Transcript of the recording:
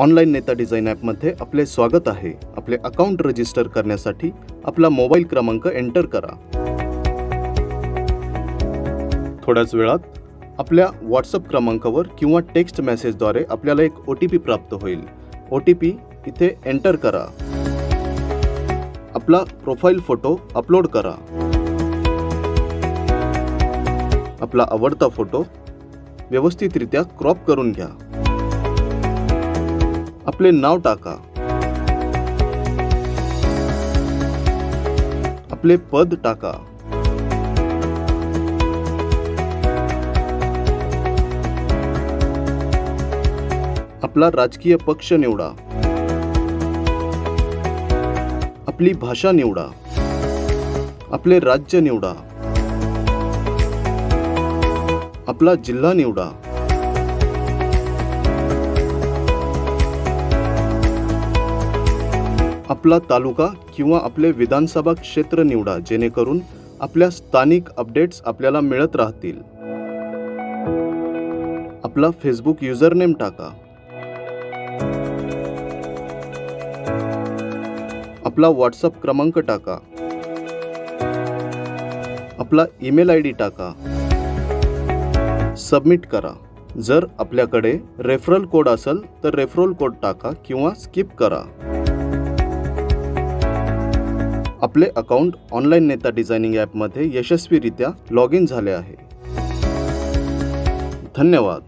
Online नेता design ॲपमध्ये आपले स्वागत आहे. आपले अकाउंट रजिस्टर करण्यासाठी आपला मोबाईल क्रमांक एंटर करा. थोड्याच वेळात आपल्या व्हॉट्सअप क्रमांकावर किंवा टेक्स्ट मेसेजद्वारे आपल्याला एक ओ टी पी प्राप्त होईल. ओ टी पी इथे एंटर करा. आपला प्रोफाईल फोटो अपलोड करा. आपला आवडता फोटो व्यवस्थितरित्या क्रॉप करून घ्या. आपले नाव टाका. आपले पद टाका. आपला राजकीय पक्ष निवडा. आपली भाषा निवडा. आपले राज्य निवडा. आपला जिल्हा निवडा. आपला तालुका किंवा आपले विधानसभा क्षेत्र निवडा जेणेकरून आपल्या स्थानिक अपडेट्स आपल्याला मिळत राहतील. आपला फेसबुक युजरनेम टाका. आपला व्हॉट्सअप क्रमांक टाका. आपला ईमेल आय डी टाका. सबमिट करा. जर आपल्याकडे रेफरल कोड असेल तर रेफरल कोड टाका किंवा स्किप करा. आपले अकाउंट ऑनलाईन नेता डिझायनिंग ॲपमध्ये यशस्वीरित्या लॉग इन झाले आहे. धन्यवाद.